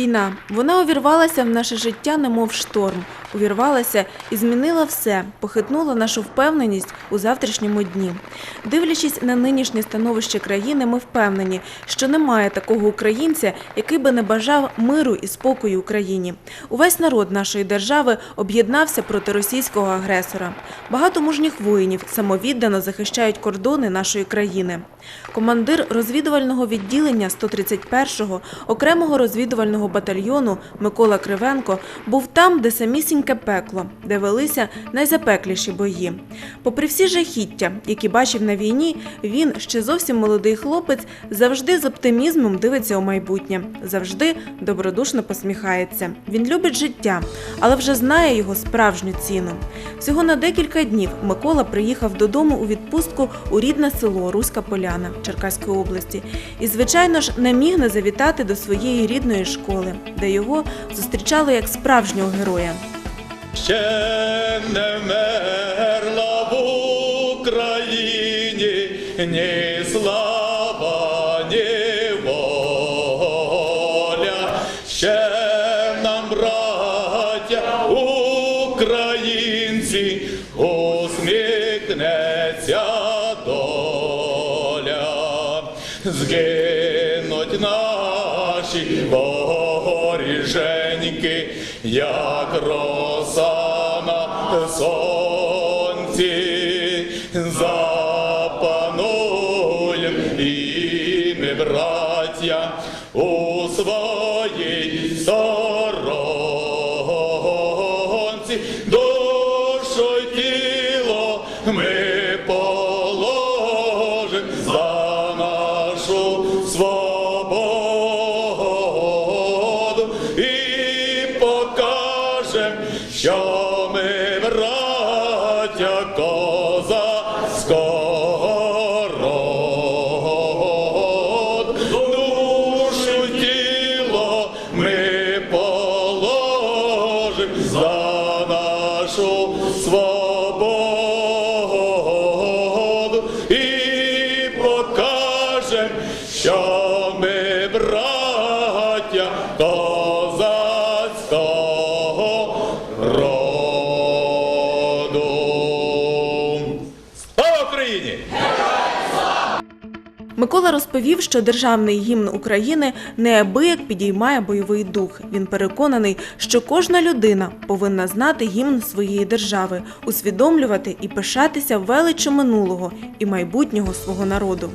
Війна. Вона увірвалася в наше життя, немов шторм. Увірвалася і змінила все, похитнула нашу впевненість у завтрашньому дні. Дивлячись на нинішнє становище країни, ми впевнені, що немає такого українця, який би не бажав миру і спокою Україні. Увесь народ нашої держави об'єднався проти російського агресора. Багато мужніх воїнів самовіддано захищають кордони нашої країни. Командир розвідувального відділення 131-го окремого розвідувального батальйону Микола Кривенко був там, де самісіньке пекло, де велися найзапекліші бої. Попри всі жахіття, які бачив на війні, він, ще зовсім молодий хлопець, завжди з оптимізмом дивиться у майбутнє, завжди добродушно посміхається. Він любить життя, але вже знає його справжню ціну. Всього на декілька днів Микола приїхав додому у відпустку у рідне село Руська Поляна Черкаської області і, звичайно ж, не міг не завітати до своєї рідної школи, де його зустрічали як справжнього героя. Ще не мерла в Україні ні наші воріженьки, як роса на сонці, Zó. Розповів, що державний гімн України неабияк підіймає бойовий дух. Він переконаний, що кожна людина повинна знати гімн своєї держави, усвідомлювати і пишатися величчю минулого і майбутнього свого народу.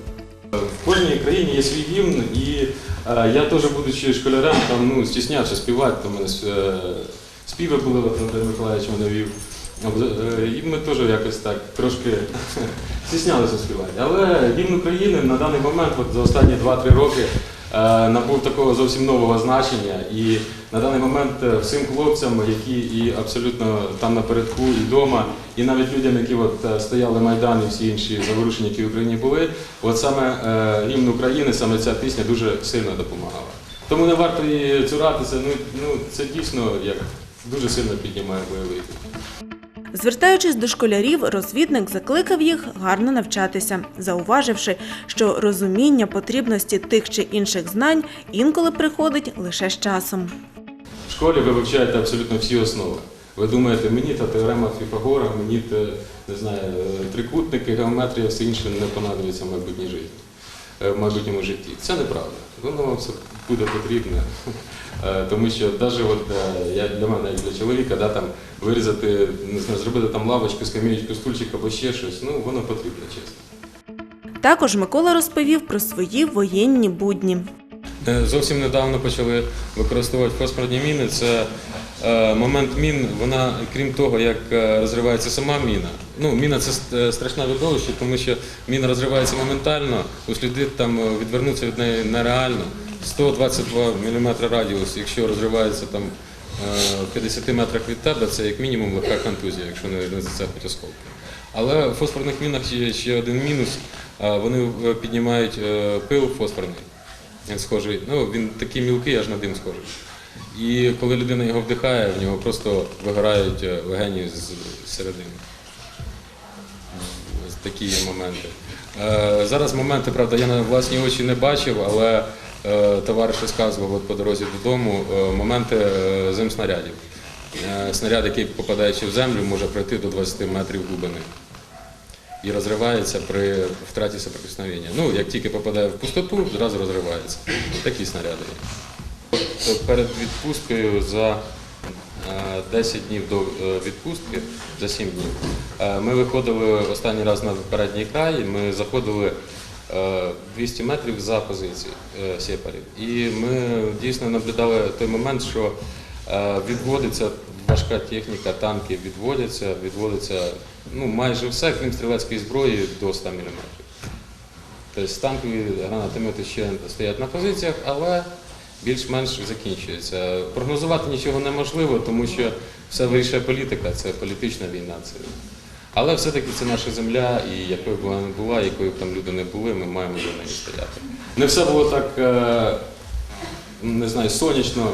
В кожній країні є свій гімн, і е, я теж, будучи школярем, там ну, стіснявся співати, у мене е, співи були, Андрій Миколаївич мене вів. Е, І ми теж якось так трошки стіснялися співати. Але гімн України на даний момент, от за останні 2-3 роки, е, набув такого зовсім нового значення. І на даний момент е, всім хлопцям, які і абсолютно там напередку, і вдома, і навіть людям, які от е, стояли Майдан і всі інші заворушення, які в Україні були, от саме е, гімн України, саме ця пісня дуже сильно допомагала. Тому не варто її цуратися. Ну, ну це дійсно як дуже сильно піднімає бойовий. Звертаючись до школярів, розвідник закликав їх гарно навчатися, зауваживши, що розуміння потрібності тих чи інших знань інколи приходить лише з часом. В школі ви вивчаєте абсолютно всі основи. Ви думаєте, мені та теорема Фіфагора, мені та, не знаю, трикутники, геометрія, все інше не понадобиться в е, в майбутньому житті. Це неправда. Воно вам все буде потрібне. Е, Тому що навіть от, е, я для мене, як для чоловіка, да, там, вирізати, не знаю, зробити там лавочку, скам'ячку, стульчик або ще щось, ну воно потрібно, чесно. Також Микола розповів про свої воєнні будні. Е, Зовсім недавно почали використовувати фосфорні міни. Це момент мін, вона, крім того, як розривається сама міна. Ну, міна це страшне видовище, тому що міна розривається моментально, услідити там відвернутися від неї нереально. 122 мм радіус, якщо розривається там е, в 50 метрах від тебе, це як мінімум легка контузія, якщо не, зацепить осколки. Але в фосфорних мінах є ще один мінус. Е, Вони е, піднімають пил фосфорний. Він схожий, ну він такий мілкий, аж на дим схожий. І коли людина його вдихає, в нього просто вигорають легені з середини. Такі є моменти. Зараз моменти, правда, я на власні очі не бачив, але товариш розказував от по дорозі додому е, моменти е, зимснарядів. Е, Снаряд, який попадаючи в землю, може пройти до 20 метрів глибини і розривається при втраті соприкосновення. Ну, як тільки попадає в пустоту, зразу розривається. Такі снаряди. є. Перед відпусткою за е, 10 днів до е, відпустки, за 7 днів, е, ми виходили останній раз на передній край, ми заходили е, 200 метрів за позиції е, сепарів. І ми дійсно наблюдали той момент, що е, відводиться важка техніка, танки відводяться, відводиться ну, майже все, крім стрілецької зброї, до 100 мм. Тобто танкові гранатомети ще стоять на позиціях, але більш-менш закінчується. Прогнозувати нічого неможливо, тому що все вирішує політика, це політична війна. Це... Але все-таки це наша земля, і якою б вона не була, якою б там люди не були, ми маємо за неї стояти. Не все було так, е, не знаю, сонячно,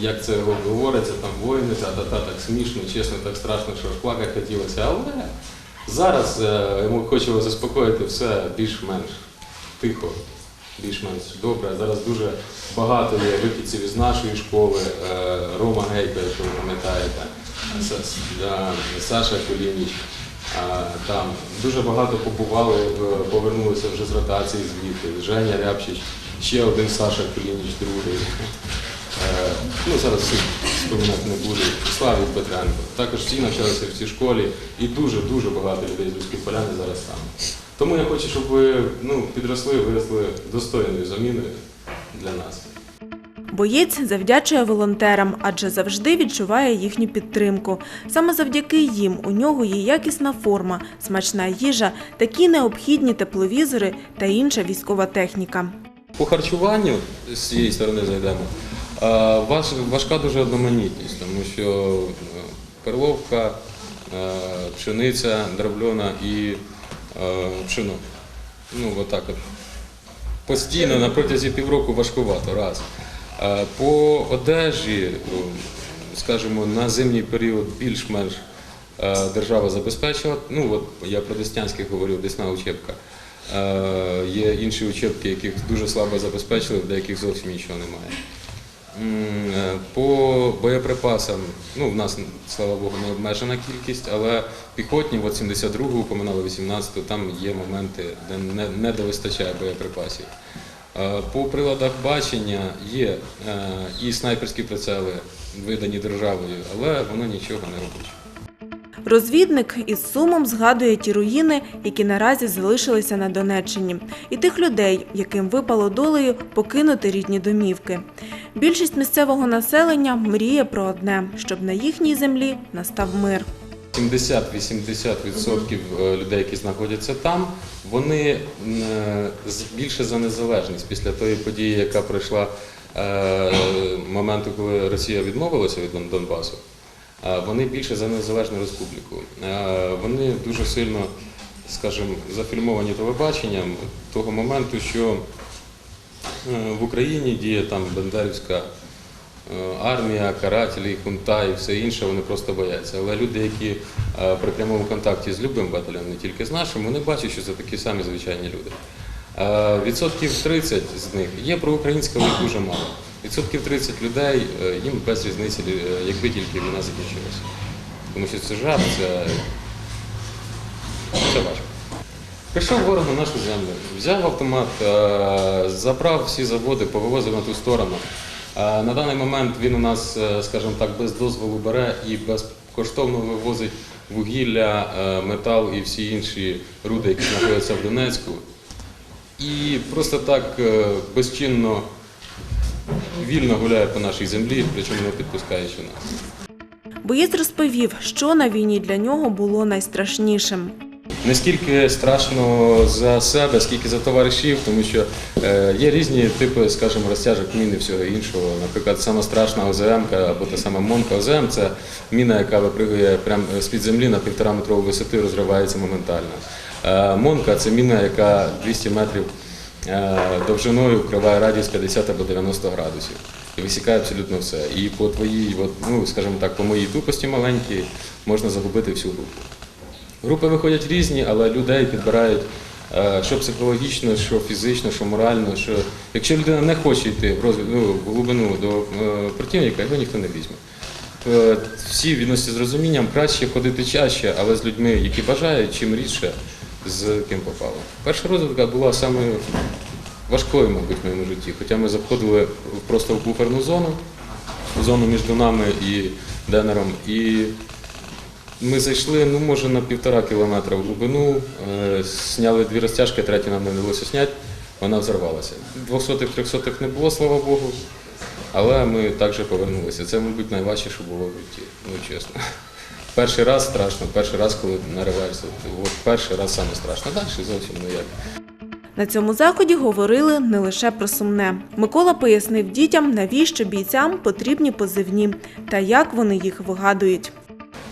як це говориться, там воїни, та-та-та, так смішно, чесно, так страшно, що плакати хотілося. Але зараз е, хочу вас заспокоїти, все більш-менш тихо, більш-менш добре. Зараз дуже багато є вихідців із нашої школи, е, Рома Гейка, якщо ви пам'ятаєте, Саша Кулініч. Там дуже багато побували, повернулися вже з ротації звідти. Женя Рябчич, ще один Саша Кулініч, другий. Е, Ну, зараз споминати не буду. Славік Петренко. Також всі навчалися в цій школі і дуже-дуже багато людей з Руської поляни зараз там. Тому я хочу, щоб ви ну, підросли, виросли достойною заміною для нас. Боєць завдячує волонтерам, адже завжди відчуває їхню підтримку. Саме завдяки їм у нього є якісна форма, смачна їжа, такі необхідні тепловізори та інша військова техніка. По харчуванню з цієї сторони зайдемо. Важка дуже одноманітність, тому що е, перловка, е, пшениця, дроблена і е, пшено. Ну, отак от. Постійно на протязі півроку важкувато раз. По одежі, ну, скажімо, на зимній період більш-менш е, держава забезпечила. Ну, от я про Деснянських говорив, Десна учебка. Е, Є інші учебки, яких дуже слабо забезпечили, в деяких зовсім нічого немає. Е, По боєприпасам, ну, в нас, слава Богу, не обмежена кількість, але піхотні, от 72-гу, упоминали 18-ту, там є моменти, де не, не довистачає боєприпасів. Е, По приладах бачення є е, і снайперські прицели, видані державою, але воно нічого не робить. Розвідник із сумом згадує ті руїни, які наразі залишилися на Донеччині, і тих людей, яким випало долею покинути рідні домівки. Більшість місцевого населення мріє про одне, щоб на їхній землі настав мир. 70-80% е, людей, які знаходяться там, вони е, більше за незалежність після тої події, яка пройшла е, моменту, коли Росія відмовилася від Донбасу. Вони більше за незалежну республіку. Вони дуже сильно, скажімо, зафільмовані телебаченням того моменту, що в Україні діє там Бендерівська армія, карателі, хунта і все інше, вони просто бояться. Але люди, які е, при прямому контакті з любим батальйоном, не тільки з нашим, вони бачать, що це такі самі звичайні люди. Е, Відсотків 30 з них є проукраїнське, але їх дуже мало. Відсотків 30 людей е, їм без різниці, е, якби тільки війна закінчилася. Тому що це жах, це, це важко. Прийшов ворог на нашу землю, взяв автомат, е, забрав всі заводи, повивозив на ту сторону. Е, На даний момент він у нас, е, скажімо так, без дозволу бере і безкоштовно вивозить вугілля, е, метал і всі інші руди, які знаходяться в Донецьку. І просто так безчинно, вільно гуляє по нашій землі, причому не підпускаючи нас. Боєць розповів, що на війні для нього було найстрашнішим. Не скільки страшно за себе, скільки за товаришів, тому що е, є різні типи, скажімо, розтяжок мін і всього іншого. Наприклад, сама страшна ОЗМ або та сама Монка ОЗМ це міна, яка випригує прямо з-під землі на півтора метрову висоту і розривається моментально. Е, Монка це міна, яка 200 метрів е, довжиною вкриває радіус 50 або 90 градусів. І висікає абсолютно все. І по твоїй, ну, скажімо так, по моїй тупості маленькій можна загубити всю групу. Групи виходять різні, але людей підбирають е, що психологічно, що фізично, що морально. Що якщо людина не хоче йти в розвід, ну, в глибину до е, противника, його ніхто не візьме. Е, Всі відносяться з розумінням, краще ходити чаще, але з людьми, які бажають, чим рідше, з ким попало. Перша розвідка була саме важкою, мабуть, в моєму житті. Хоча ми заходили просто в буферну зону, в зону між нами і Денером. І ми зайшли, ну, може, на півтора кілометра в глибину, е, зняли дві розтяжки, третю нам не вдалося зняти, вона взорвалася. Двохсотих, трьохсотих не було, слава Богу. Але ми також повернулися. Це, мабуть, найважче, що було в житті, ну чесно. Перший раз страшно, перший раз, коли нариваєшся, от перший раз саме страшно. Далі зовсім ніяк. На цьому заході говорили не лише про сумне. Микола пояснив дітям, навіщо бійцям потрібні позивні та як вони їх вигадують.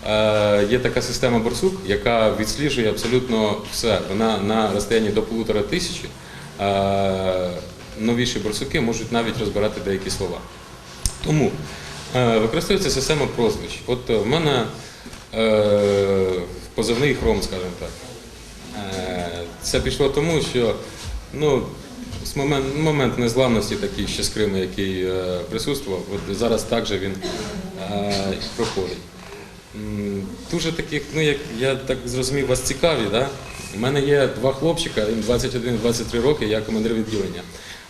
Е, Є така система Борсук, яка відсліджує абсолютно все. Вона на розстоянні до полутора тисячі. Е, Новіші борсуки можуть навіть розбирати деякі слова. Тому е, використовується система прозвищ. От в мене позивний хром, скажімо так. Це пішло тому, що ну, з момент, момент незламності такий ще з Криму, який присутствував, от зараз також він проходить. Дуже таких, ну як я так зрозумів, вас цікаві. Да? У мене є два хлопчика, їм 21-23 роки, я командир відділення.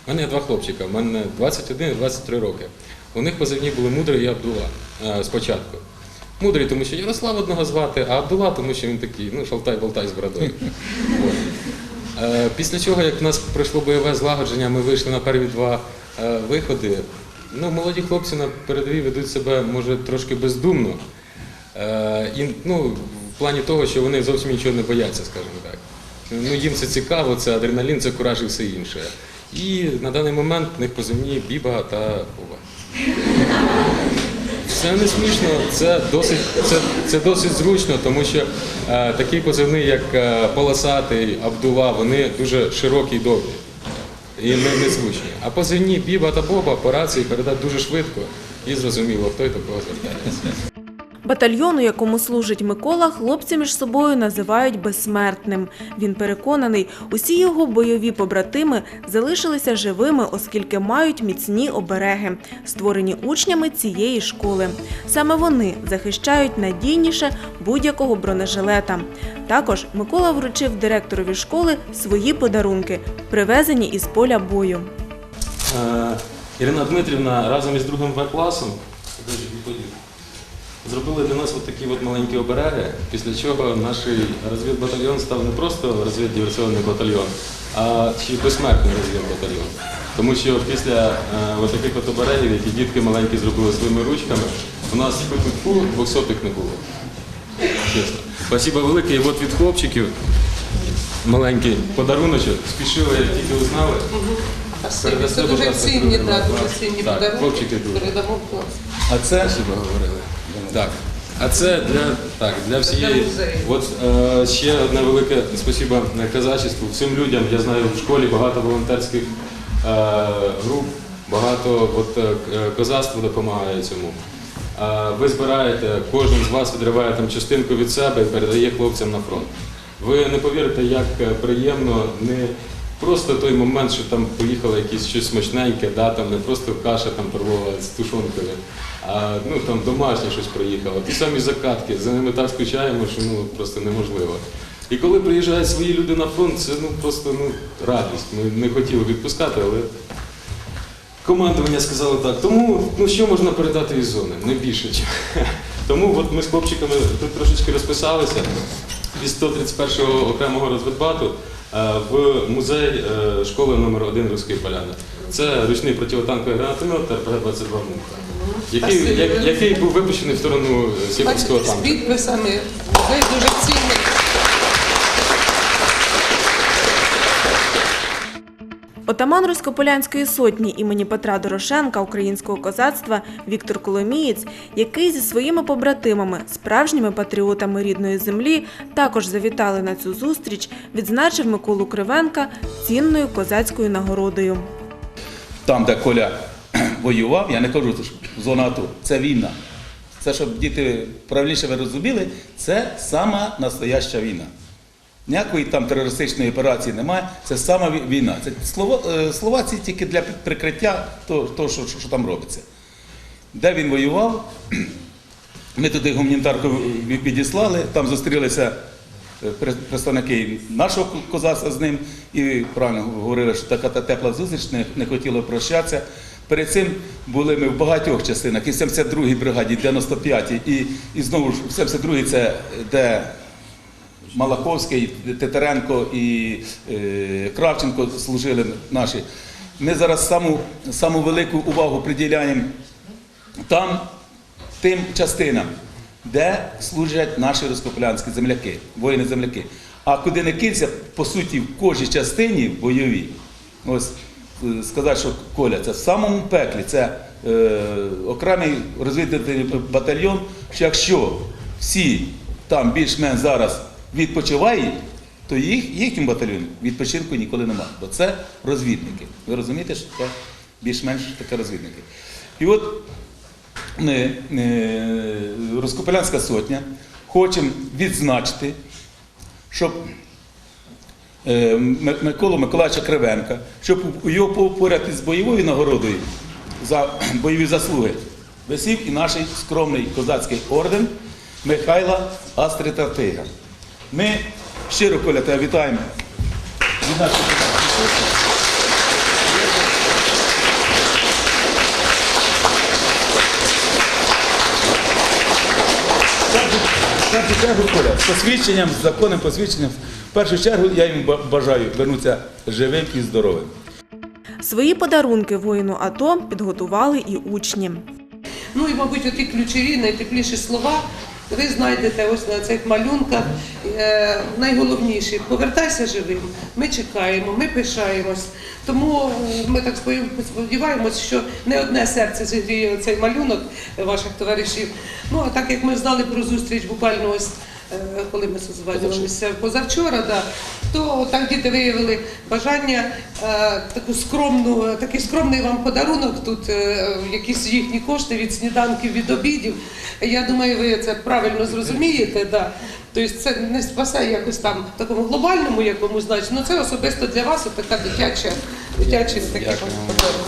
У мене є два хлопчика, у мене 21 і 23 роки. У них позивні були Мудрий і Абдула е, спочатку. Мудрий, тому що Ярослав одного звати, а Абдула, тому що він такий, ну, шалтай-болтай з бородою. Е, Після чого, як в нас пройшло бойове злагодження, ми вийшли на перві два е, виходи. Ну, молоді хлопці на передовій ведуть себе, може, трошки бездумно. Е, І, ну, в плані того, що вони зовсім нічого не бояться, скажімо так. Ну, їм це цікаво, це адреналін, це кураж і все інше. І на даний момент в них позивні Біба та Бува. Це не смішно, це досить, це, це досить зручно, тому що е, такі позивні, як е, полосатий, Абдула, вони дуже широкі і довгі і не, незвучні. А позивні Біба та Боба по рації передати дуже швидко і зрозуміло, хто й до кого звертається. Батальйон, у якому служить Микола, хлопці між собою називають безсмертним. Він переконаний, усі його бойові побратими залишилися живими, оскільки мають міцні обереги, створені учнями цієї школи. Саме вони захищають надійніше будь-якого бронежилета. Також Микола вручив директорові школи свої подарунки, привезені із поля бою. Е, Ірина Дмитрівна разом із другим В класом зробили для нас от такі от маленькі обереги, після чого наш розвідбатальйон став не просто розвіддиверсійний батальйон, а ще й безсмертний розвідбатальйон. Тому що після е, от таких от оберегів, які дітки маленькі зробили своїми ручками, у нас фу двохсотих не було. Чесно. Спасибо велике. І от від хлопчиків маленький подаруночок. Спішили, як тільки узнали. Спасибо. Передасте, Це будь дуже ласка, цінні, дуже Так, подарунки. хлопчики дуже. Передамо в клас. А це Спасибо говорили. Так. А це для, так, для всієї. От е, ще одне велике спасибо казачеству, всім людям. Я знаю в школі багато волонтерських е, груп, багато от, е, козацтво допомагає цьому. Е, ви збираєте, кожен з вас відриває там частинку від себе і передає хлопцям на фронт. Ви не повірите, як е, приємно не просто той момент, що там поїхало якесь щось смачненьке, да, там не просто каша там перлова з тушонкою, а ну там домашнє щось приїхало. Ті самі закатки, за ними так скучаємо, що ну просто неможливо. І коли приїжджають свої люди на фронт, це ну просто ну радість. Ми не хотіли відпускати, але командування сказало так. Тому ну що можна передати із зони? Не більше. Тому от ми з хлопчиками тут трошечки розписалися від 131-го окремого розвідбату е, в музей е, школи номер 1 Руської Поляни. Це ручний противотанковий гранатомет РПГ-22 «Муха», який, який був випущений в сторону е, Сіверського Бачите, танку. ви. Музей дуже цінний. Отаман Руськополянської сотні імені Петра Дорошенка українського козацтва Віктор Коломієць, який зі своїми побратимами, справжніми патріотами рідної землі, також завітали на цю зустріч, відзначив Миколу Кривенка цінною козацькою нагородою. там, де Коля воював, я не кажу, що зона АТО, це війна. Це щоб діти правильніше ви розуміли, це сама настояща війна. Ніякої там терористичної операції немає. Це сама ві- війна. Це слова, е, слова ці тільки для прикриття того, того що, що, там робиться. Де він воював, ми туди гуманітарку відіслали, там зустрілися е, представники нашого козацтва з ним і правильно говорили, що така та тепла зустріч, не, не хотіли прощатися. Перед цим були ми в багатьох частинах, і в 72-й бригаді, 95-й, і, і знову ж в 72-й це де Малаховський, Титаренко і е, Кравченко служили наші. Ми зараз саму, саму велику увагу приділяємо там тим частинам, де служать наші розкоплянські земляки, воїни-земляки. А куди не кинься, по суті, в кожній частині бойовій, ось е, сказати, що Коля, це в самому пеклі, це е, окремий розвідувальний батальйон, що якщо всі там більш-менш зараз відпочивають, то їх, їхньому батальйоні відпочинку ніколи немає. Бо це розвідники. Ви розумієте, що це більш-менш таке розвідники. І от ми, е, Розкопелянська сотня, хочемо відзначити, щоб е, Миколу Миколаївича Кривенка, щоб його поряд із бойовою нагородою за бойові заслуги висів і наш скромний козацький орден Михайла Астрита Тигра. Ми щиро Коля, тебе вітаємо від. В першу чергу, Коля, з посвідченням, з законним посвідченням, в першу чергу я їм бажаю вернутися живим і здоровим. Свої подарунки воїну АТО підготували і учні. Ну і, мабуть, оті ключові, найтепліші слова ви знайдете ось на цих малюнках. Найголовніше повертайся живим. Ми чекаємо, ми пишаємось. Тому е, ми так сподів- сподіваємось, що не одне серце зігріє цей малюнок ваших товаришів. Ну а так як ми знали про зустріч буквально ось. Е, Коли ми созванювалися позавчора, да, то так діти виявили бажання е, таку скромну, такий скромний вам подарунок тут, е, якісь їхні кошти від сніданків, від обідів. Я думаю, ви це правильно зрозумієте. Да. Тобто це не спасе якось там в такому глобальному якомусь значенні, ну це особисто для вас така дитяча, дитячий такий вам подарунок.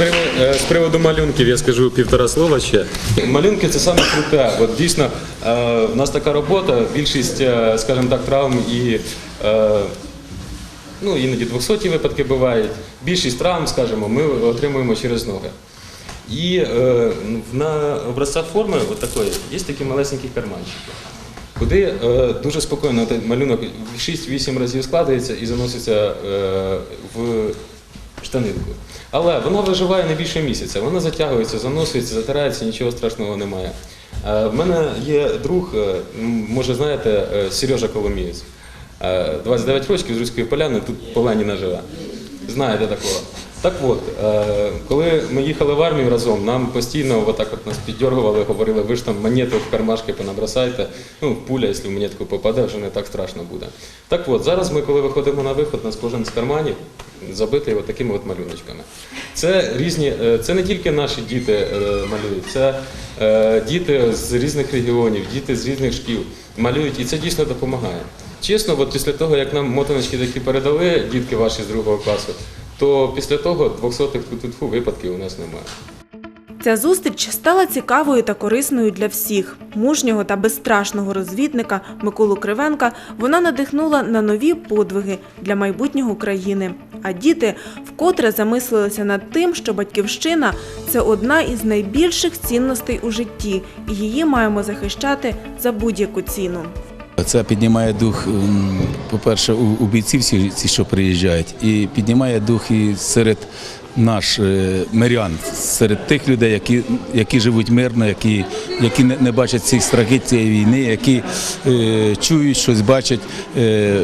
З приводу, е, з приводу малюнків я скажу півтора слова ще. Малюнки це саме круте. От дійсно е, в нас така робота, більшість, е, скажімо так, травм і ну, іноді 200 випадки бувають. Більшість травм, скажімо, ми отримуємо через ноги. І на образцях форми от такої є такі малесенькі карманчики, куди е, дуже спокійно малюнок 6-8 разів складається і заноситься е, в штанинку. Але вона виживає не більше місяця. Вона затягується, заносується, затирається, нічого страшного немає. Е, В мене є друг, е, може знаєте, е, Сережа Коломієць. Е, 29 років з Руської поляни, тут по Леніна живе. Знаєте такого. Так от, е, коли ми їхали в армію разом, нам постійно отак от нас піддергували, говорили, ви ж там монети в кармашки понабросайте. Ну, пуля, якщо в монетку попаде, вже не так страшно буде. Так от, зараз ми, коли виходимо на виход, нас кожен з карманів забитий от такими от малюночками. Це різні, е, це не тільки наші діти е, малюють, це діти з різних регіонів, діти з різних шкіл малюють, і це дійсно допомагає. Чесно, от після того, як нам мотаночки такі передали, дітки ваші з другого класу, то після того 200-х випадків у нас немає. Ця зустріч стала цікавою та корисною для всіх. Мужнього та безстрашного розвідника Миколу Кривенка вона надихнула на нові подвиги для майбутнього країни. А діти вкотре замислилися над тим, що батьківщина це одна із найбільших цінностей у житті, і її маємо захищати за будь-яку ціну. Це піднімає дух, по-перше, у, бійців, ці, що приїжджають, і піднімає дух і серед наш е, мирян, серед тих людей, які, які живуть мирно, які, які не, не бачать цих страхів цієї війни, які е, чують щось, бачать. Е,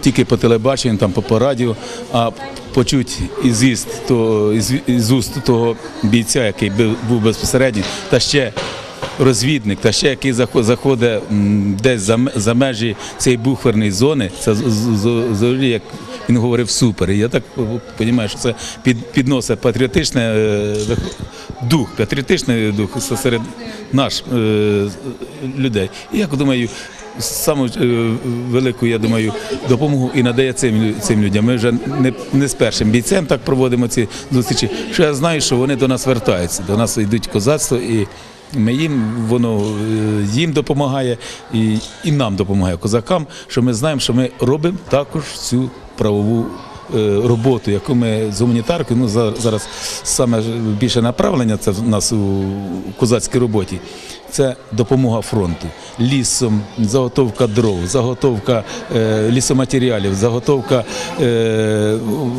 тільки по телебаченню, там по, по радіо, а почуть із уст того, із, із уст того бійця, який був безпосередньо, та ще розвідник, та ще який заходить десь за, межі цієї буферної зони, це взагалі як він говорив супер. Я так розумію, що це підносить патріотичний е, дух, патріотичний дух серед наш е, людей. І я думаю, саму е, велику, я думаю, допомогу і надає цим, цим людям. Ми вже не, не з першим бійцем так проводимо ці зустрічі. Що я знаю, що вони до нас вертаються, до нас йдуть козацтво і. Ми їм воно е, їм допомагає і, і нам допомагає козакам, що ми знаємо, що ми робимо також цю правову е, роботу, яку ми з гуманітаркою, ну за- зараз саме більше направлення це в нас у козацькій роботі. Це допомога фронту лісом, заготовка дров, заготовка е, лісоматеріалів, заготовка е,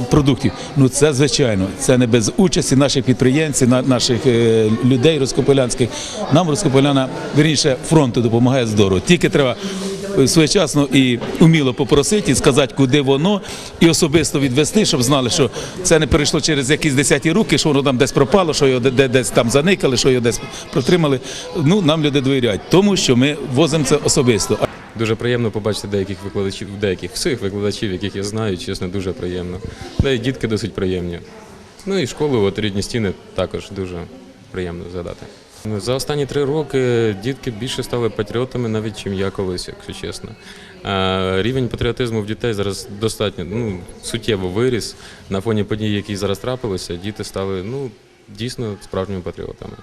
продуктів. Ну це звичайно, це не без участі наших підприємців, на- наших е, людей розкополянських. Нам розкополяна вірніше, фронту допомагає здорово. Тільки треба своєчасно і уміло попросити, і сказати, куди воно, і особисто відвести, щоб знали, що це не перейшло через якісь десяті руки, що воно там десь пропало, що його де- де- десь там заникали, що його десь протримали. Ну, нам люди довіряють, тому що ми возимо це особисто. Дуже приємно побачити деяких викладачів, деяких всіх викладачів, яких я знаю, чесно, дуже приємно. Да і дітки досить приємні. Ну і школу, от рідні стіни також дуже приємно згадати. За останні три роки дітки більше стали патріотами, навіть чим я колись, якщо чесно. Рівень патріотизму в дітей зараз достатньо ну, суттєво виріс. На фоні подій, які зараз трапилися, діти стали ну, дійсно справжніми патріотами.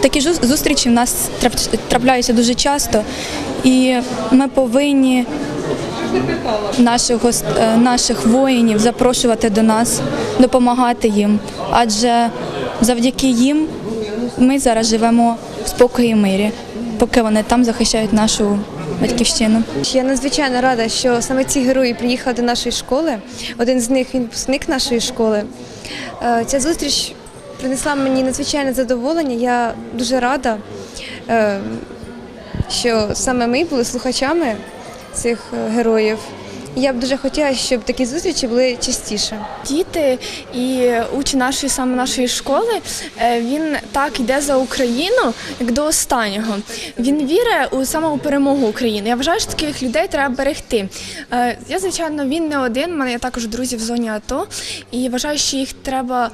Такі зустрічі в нас трап- трапляються дуже часто, і ми повинні наших, е, наших воїнів запрошувати до нас, допомагати їм. Адже завдяки їм ми зараз живемо в спокої і мирі, поки вони там захищають нашу батьківщину. Я надзвичайно рада, що саме ці герої приїхали до нашої школи. Один з них він випускник нашої школи. Е, Ця зустріч принесла мені надзвичайне задоволення. Я дуже рада, е, що саме ми були слухачами цих е, героїв. Я б дуже хотіла, щоб такі зустрічі були частіше. діти і учень нашої саме нашої школи. е, Він так йде за Україну як до останнього. Він вірить у саму перемогу України. Я вважаю, що таких людей треба берегти. Е, Я звичайно він не один. У мене є також друзі в зоні АТО, і вважаю, що їх треба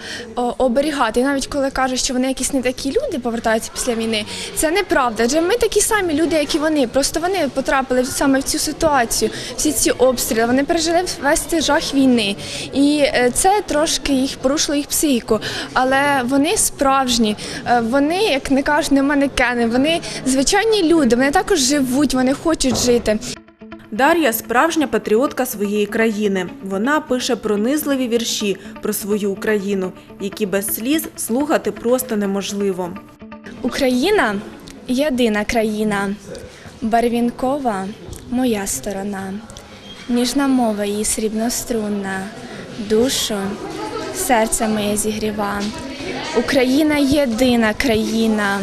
оберігати. І навіть коли кажуть, що вони якісь не такі люди повертаються після війни, це неправда. Адже ми такі самі люди, як і вони. Просто вони потрапили саме в цю ситуацію, всі ці обстріли. Вони пережили весь цей жах війни. І е, це трошки їх порушило їх психіку. Але вони справжні, Е, вони, як не кажуть, не манекени, вони звичайні люди, вони також живуть, вони хочуть жити. Дар'я справжня патріотка своєї країни. Вона пише пронизливі вірші про свою Україну, які без сліз слухати просто неможливо. Україна єдина країна, барвінкова моя сторона, ніжна мова її срібнострунна, душу, серце моє зігріва. Україна єдина країна,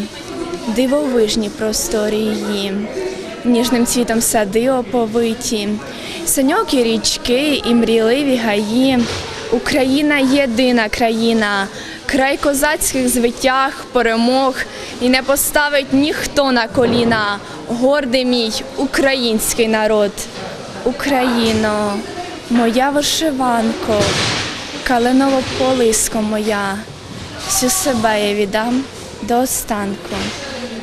дивовижні просторі її, ніжним цвітом сади оповиті, саньокі річки і мрійливі гаї. Україна єдина країна, край козацьких звитяг, перемог, і не поставить ніхто на коліна. Гордий мій український народ. Україно, моя вишиванко, калиново полиско моя, всю себе я віддам до останку.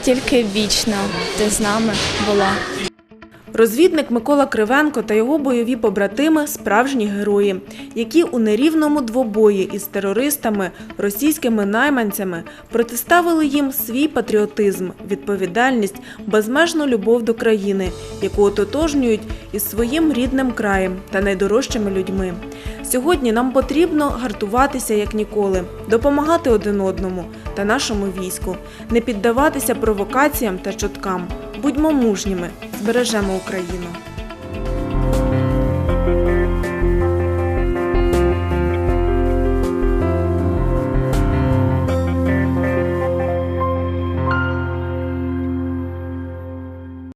Тільки вічно ти з нами була. Розвідник Микола Кривенко та його бойові побратими справжні герої, які у нерівному двобої із терористами, російськими найманцями протиставили їм свій патріотизм, відповідальність, безмежну любов до країни, яку ототожнюють із своїм рідним краєм та найдорожчими людьми. Сьогодні нам потрібно гартуватися як ніколи, допомагати один одному та нашому війську, не піддаватися провокаціям та чуткам. Будьмо мужніми, збережемо Україну.